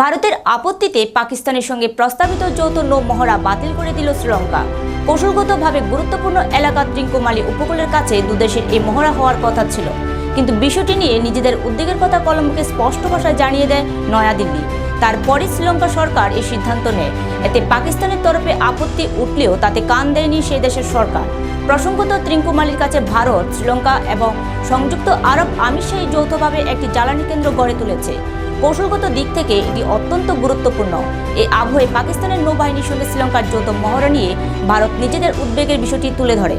ভারতের আপত্তিতে পাকিস্তানের সঙ্গে প্রস্তাবিত যৌথ নৌ মহড়া বাতিল করে দিল শ্রীলঙ্কা। কৌশলগতভাবে গুরুত্বপূর্ণ এলাকা ত্রিঙ্কুমালী উপকূলের কাছে দুদেশের এই মহড়া হওয়ার কথা ছিল। কিন্তু বিষয়টি নিয়ে নিজেদের উদ্বেগের কথা কলম্বোকে স্পষ্ট ভাষায় জানিয়ে দেয় নয়াদিল্লি। তারপরে শ্রীলঙ্কা সরকার এই সিদ্ধান্ত নেয়। এতে পাকিস্তানের তরফে আপত্তি উঠলেও তাতে কান দেয়নি সেই দেশের সরকার। প্রসঙ্গত ত্রিঙ্কুমালির কাছে ভারত, শ্রীলঙ্কা এবং সংযুক্ত আরব আমিরশাহী যৌথভাবে একটি জ্বালানি কেন্দ্র গড়ে তুলেছে। কৌশলগত দিক থেকে এটি অত্যন্ত গুরুত্বপূর্ণ। এই আবহে পাকিস্তানের নৌবাহিনীর সঙ্গে শ্রীলঙ্কার যৌথ মহড়া নিয়ে ভারত নিজেদের উদ্বেগের বিষয়টি তুলে ধরে।